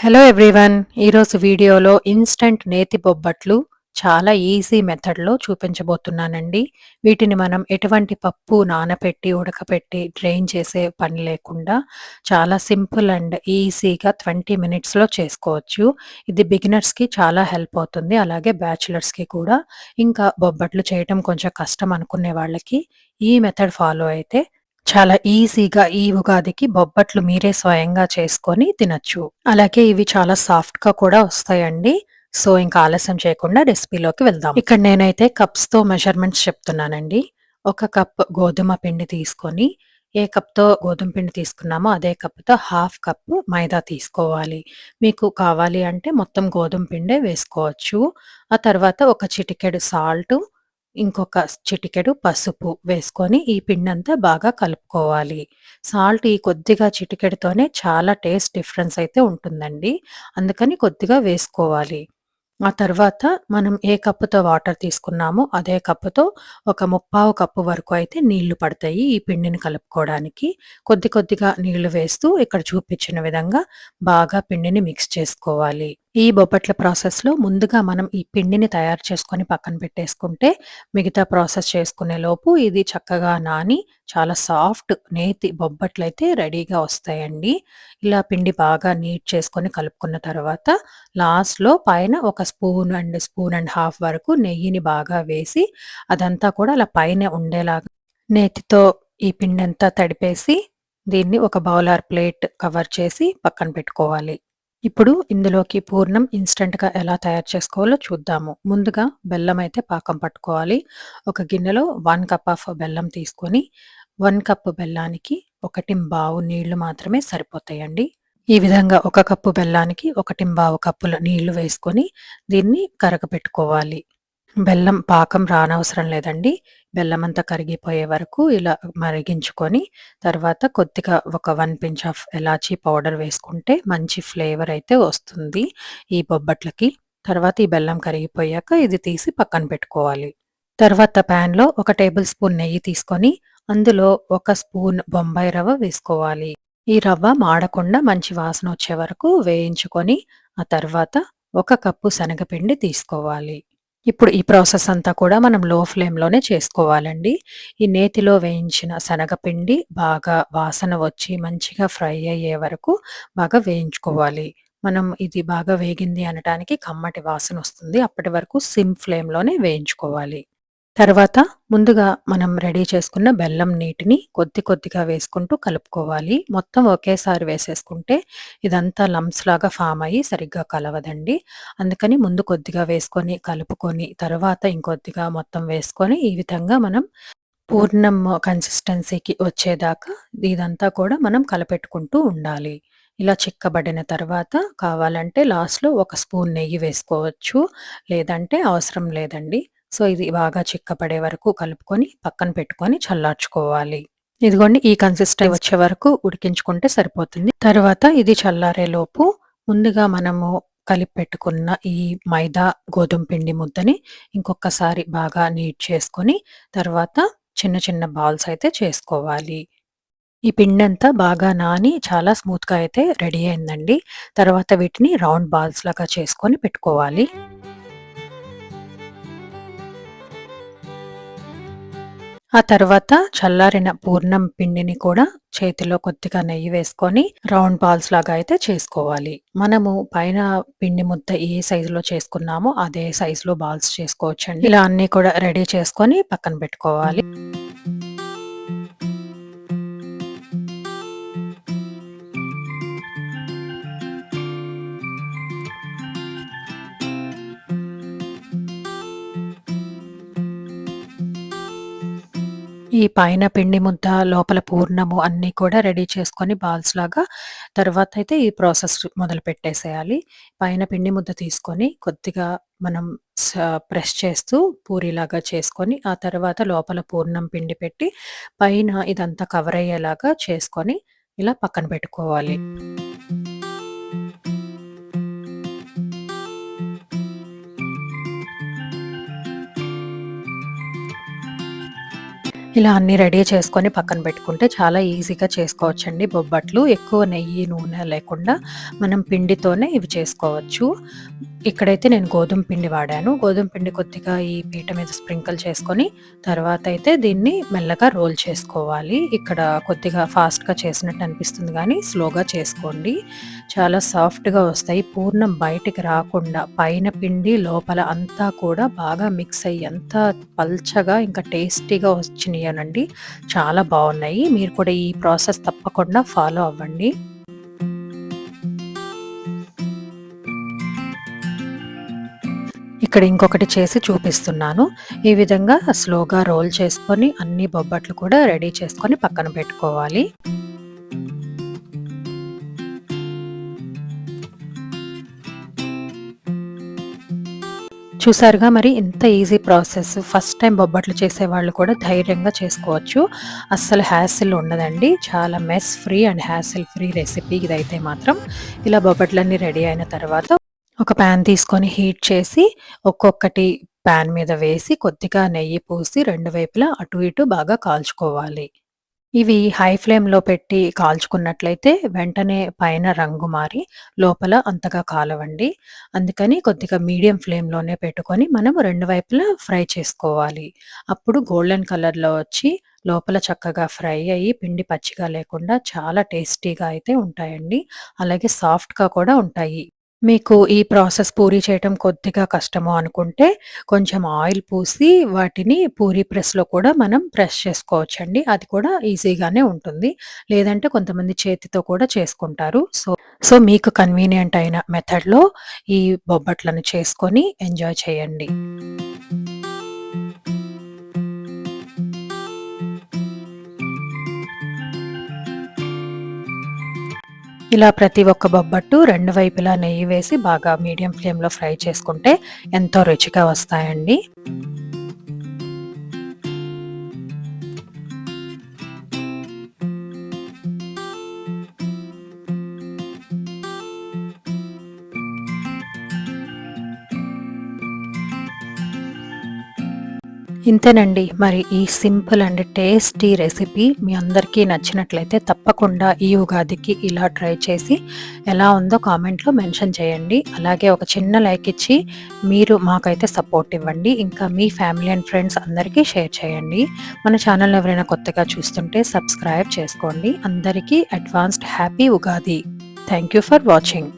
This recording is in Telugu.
హలో ఎవ్రీవన్ ఈరోజు వీడియోలో ఇన్స్టంట్ నేతి బొబ్బట్లు చాలా ఈజీ మెథడ్లో చూపించబోతున్నానండి. వీటిని మనం ఎటువంటి పప్పు నానపెట్టి ఉడకపెట్టి డ్రైన్ చేసే పని లేకుండా చాలా సింపుల్ అండ్ ఈజీగా ట్వంటీ మినిట్స్లో చేసుకోవచ్చు. ఇది బిగినర్స్కి చాలా హెల్ప్ అవుతుంది. అలాగే బ్యాచులర్స్కి కూడా. ఇంకా బొబ్బట్లు చేయటం కొంచెం కష్టం అనుకునే వాళ్ళకి ఈ మెథడ్ ఫాలో అయితే చాలా ఈజీగా ఈ ఉగాదికి బొబ్బట్లు మీరే స్వయంగా చేసుకొని తినచ్చు. అలాగే ఇవి చాలా సాఫ్ట్గా కూడా వస్తాయండి. సో ఇంకా ఆలస్యం చేయకుండా రెసిపీలోకి వెళ్దాం. ఇక్కడ నేనైతే కప్స్తో మెజర్మెంట్స్ చెప్తున్నానండి. ఒక కప్ గోధుమ పిండి తీసుకొని ఏ కప్తో గోధుమ పిండి తీసుకున్నామో అదే కప్తో హాఫ్ కప్ మైదా తీసుకోవాలి. మీకు కావాలి అంటే మొత్తం గోధుమ పిండే వేసుకోవచ్చు. ఆ తర్వాత ఒక చిటికెడు సాల్ట్ ఇంకొక చిటికెడు పసుపు వేసుకొని ఈ పిండంతా బాగా కలుపుకోవాలి. సాల్ట్ ఈ కొద్దిగా చిటికెడుతోనే చాలా టేస్ట్ డిఫరెన్స్ అయితే ఉంటుందండి. అందుకని కొద్దిగా వేసుకోవాలి. ఆ తర్వాత మనం ఏ కప్పుతో వాటర్ తీసుకున్నామో అదే కప్పుతో ఒక ముప్పావు కప్పు వరకు అయితే నీళ్ళు పడతాయి ఈ పిండిని కలుపుకోవడానికి. కొద్ది కొద్దిగా నీళ్ళు వేస్తూ ఇక్కడ చూపించిన విధంగా బాగా పిండిని మిక్స్ చేసుకోవాలి. ఈ బొబ్బట్ల ప్రాసెస్లో ముందుగా మనం ఈ పిండిని తయారు చేసుకొని పక్కన పెట్టేసుకుంటే మిగతా ప్రాసెస్ చేసుకునే లోపు ఇది చక్కగా నాని చాలా సాఫ్ట్ నేతి బొబ్బట్లు అయితే రెడీగా వస్తాయండి. ఇలా పిండి బాగా నీట్ చేసుకొని కలుపుకున్న తర్వాత లాస్ట్లో పైన ఒక spoon and spoon and half వరకు నెయ్యిని బాగా వేసి అదంతా కూడా అలా పైన ఉండేలాగా నేతితో ఈ పిండి అంతా తడిపేసి దీన్ని ఒక బౌలార్ ప్లేట్ కవర్ చేసి పక్కన పెట్టుకోవాలి. ఇప్పుడు ఇందులోకి పూర్ణం ఇన్స్టెంట్‌గా ఎలా తయారు చేసుకోవాలో చూద్దాము. ముందుగా బెల్లం అయితే పాకం పట్టుకోవాలి. ఒక గిన్నెలో వన్ కప్ ఆఫ్ బెల్లం తీసుకొని, వన్ కప్ బెల్లానికి బావు నీళ్ళు మాత్రమే సరిపోతాయండి. ఈ విధంగా ఒక కప్పు బెల్లానికి బావు కప్పుల నీళ్ళు వేసుకొని దీన్ని కరగపెట్టుకోవాలి. బెల్లం పాకం రానవసరం లేదండి. బెల్లం అంతా కరిగిపోయే వరకు ఇలా మరిగించుకొని, తర్వాత కొద్దిగా ఒక one pinch of elaichi powder వేసుకుంటే మంచి ఫ్లేవర్ అయితే వస్తుంది ఈ బొబ్బట్లకి. తర్వాత ఈ బెల్లం కరిగిపోయాక ఇది తీసి పక్కన పెట్టుకోవాలి. తర్వాత ప్యాన్‌లో ఒక టేబుల్ స్పూన్ నెయ్యి తీసుకొని, అందులో ఒక స్పూన్ బొంబాయి రవ్వ వేసుకోవాలి. ఈ రవ్వ మాడకుండా మంచి వాసన వచ్చే వరకు వేయించుకొని, ఆ తర్వాత ఒక కప్పు శనగపిండి తీసుకోవాలి. ఇప్పుడు ఈ ప్రాసెస్ అంతా కూడా మనం లో ఫ్లేమ్‌లోనే చేసుకోవాలండి. ఈ నేతిలో వేయించిన శనగపిండి బాగా వాసన వచ్చి మంచిగా ఫ్రై అయ్యే వరకు బాగా వేయించుకోవాలి. మనం ఇది బాగా వేగింది అనటానికి కమ్మటి వాసన వస్తుంది. అప్పటి వరకు సిమ్ ఫ్లేమ్‌లోనే వేయించుకోవాలి. తర్వాత ముందుగా మనం రెడీ చేసుకున్న బెల్లం నీటిని కొద్ది కొద్దిగా వేసుకుంటూ కలుపుకోవాలి. మొత్తం ఒకేసారి వేసేసుకుంటే ఇదంతా లంప్స్ లాగా ఫామ్ అయ్యి సరిగ్గా కలవదండి. అందుకని ముందు కొద్దిగా వేసుకొని కలుపుకొని తర్వాత ఇంకొద్దిగా మొత్తం వేసుకొని ఈ విధంగా మనం పూర్ణం కన్సిస్టెన్సీకి వచ్చేదాకా ఇదంతా కూడా మనం కలపెట్టుకుంటూ ఉండాలి. ఇలా చిక్కబడిన తర్వాత కావాలంటే లాస్ట్‌లో ఒక స్పూన్ నెయ్యి వేసుకోవచ్చు. లేదంటే అవసరం లేదండి. సో, ఇది బాగా చిక్కపడే వరకు కలుపుకొని పక్కన పెట్టుకొని చల్లార్చుకోవాలి. ఇదిగోండి ఈ కన్సిస్టెన్సీ వచ్చే వరకు ఉడికించుకుంటే సరిపోతుంది. తర్వాత ఇది చల్లారేలోపు ముందుగా మనము కలిపి పెట్టుకున్న ఈ మైదా, గోధుమ పిండి ముద్దని ఇంకొకసారి బాగా నీట్ చేసుకొని తర్వాత చిన్న చిన్న బాల్స్ అయితే చేసుకోవాలి. ఈ పిండంతా బాగా నాని చాలా స్మూత్‌గా అయితే రెడీ అయిందండి. తర్వాత వీటిని రౌండ్ బాల్స్ లాగా చేసుకొని పెట్టుకోవాలి. ఆ తర్వాత చల్లారిన పూర్ణం పిండిని కూడా చేతిలో కొద్దిగా నెయ్యి వేసుకొని రౌండ్ బాల్స్ లాగా అయితే చేసుకోవాలి. మనము పైన పిండి ముద్ద ఏ సైజులో చేసుకున్నామో అదే సైజులో బాల్స్ చేసుకోవచ్చండి. ఇలా అన్ని కూడా రెడీ చేసుకొని పక్కన పెట్టుకోవాలి. ఈ పైన పిండి ముద్ద, లోపల పూర్ణము అన్నీ కూడా రెడీ చేసుకొని బాల్స్ లాగా తర్వాత అయితే ఈ ప్రాసెస్ మొదలు పెట్టేసేయాలి. పైన పిండి ముద్ద తీసుకొని కొద్దిగా మనం ప్రెస్ చేస్తూ పూరిలాగా చేసుకొని, ఆ తర్వాత లోపల పూర్ణం పిండి పెట్టి పైన ఇదంతా కవర్ అయ్యేలాగా చేసుకొని ఇలా పక్కన పెట్టుకోవాలి. ఇలా అన్నీ రెడీ చేసుకొని పక్కన పెట్టుకుంటే చాలా ఈజీగా చేసుకోవచ్చండి. బొబ్బట్లు ఎక్కువ నెయ్యి నూనె లేకుండా మనం పిండితోనే ఇవి చేసుకోవచ్చు. ఇక్కడైతే నేను గోధుమ పిండి వాడాను. గోధుమ పిండి కొద్దిగా ఈ పీట మీద స్ప్రింకిల్ చేసుకొని తర్వాత అయితే దీన్ని మెల్లగా రోల్ చేసుకోవాలి. ఇక్కడ కొద్దిగా ఫాస్ట్గా చేసినట్టు అనిపిస్తుంది కానీ స్లోగా చేసుకోండి. చాలా సాఫ్ట్గా వస్తాయి. పూర్ణం బయటికి రాకుండా పైన పిండి లోపల అంతా కూడా బాగా మిక్స్ అయ్యి అంతా పల్చగా ఇంకా టేస్టీగా వచ్చినాయనండి. చాలా బాగున్నాయి. మీరు కూడా ఈ ప్రాసెస్ తప్పకుండా ఫాలో అవ్వండి. ఇక్కడ ఇంకొకటి చేసి చూపిస్తున్నాను. ఈ విధంగా స్లోగా రోల్ చేసుకొని అన్ని బొబ్బట్లు కూడా రెడీ చేసుకొని పక్కన పెట్టుకోవాలి. చూసారుగా మరి ఇంత ఈజీ ప్రాసెస్. ఫస్ట్ టైం బొబ్బట్లు చేసేవాళ్ళు కూడా ధైర్యంగా చేసుకోవచ్చు. అస్సలు హ్యాసిల్ ఉండదండి. చాలా mess free and hassle free recipe ఇదైతే మాత్రం. ఇలా బొబ్బట్లన్నీ రెడీ అయిన తర్వాత ఒక ప్యాన్ తీసుకొని హీట్ చేసి ఒక్కొక్కటి ప్యాన్ మీద వేసి కొద్దిగా నెయ్యి పూసి రెండు వైపులా అటు ఇటు బాగా కాల్చుకోవాలి. ఇవి హై ఫ్లేమ్లో పెట్టి కాల్చుకున్నట్లయితే వెంటనే పైన రంగు మారి లోపల అంతగా కాలవండి. అందుకని కొద్దిగా మీడియం ఫ్లేమ్లోనే పెట్టుకొని మనం రెండు వైపులా ఫ్రై చేసుకోవాలి. అప్పుడు గోల్డెన్ కలర్లో వచ్చి లోపల చక్కగా ఫ్రై అయ్యి పిండి పచ్చిగా లేకుండా చాలా టేస్టీగా అయితే ఉంటాయండి. అలాగే సాఫ్ట్గా కూడా ఉంటాయి. మీకు ఈ ప్రాసెస్ పూరి చేయటం కొద్దిగా కష్టము అనుకుంటే కొంచెం ఆయిల్ పూసి వాటిని పూరి ప్రెస్‌లో కూడా మనం ప్రెస్ చేసుకోవచ్చండి. అది కూడా ఈజీగానే ఉంటుంది. లేదంటే కొంతమంది చేతితో కూడా చేసుకుంటారు. సో, సో మీకు కన్వీనియంట్ అయిన మెథడ్‌లో ఈ బొబ్బట్లను చేసుకొని ఎంజాయ్ చేయండి. ఇలా ప్రతి ఒక్క బొబ్బట్టు రెండు వైపులా నెయ్యి వేసి బాగా మీడియం ఫ్లేమ్‌లో ఫ్రై చేసుకుంటే ఎంతో రుచిగా వస్తాయండి. ఇంతేనండి. మరి ఈ సింపుల్ అండ్ టేస్టీ రెసిపీ మీ అందరికీ నచ్చినట్లయితే తప్పకుండా ఈ ఉగాదికి ఇలా ట్రై చేసి ఎలా ఉందో కామెంట్లో మెన్షన్ చేయండి. అలాగే ఒక చిన్న లైక్ ఇచ్చి మీరు మాకైతే సపోర్ట్ ఇవ్వండి. ఇంకా మీ ఫ్యామిలీ అండ్ ఫ్రెండ్స్ అందరికీ షేర్ చేయండి. మన ఛానల్ ఎవరైనా కొత్తగా చూస్తుంటే సబ్స్క్రైబ్ చేసుకోండి. అందరికీ advanced happy Ugadi. Thank you for watching.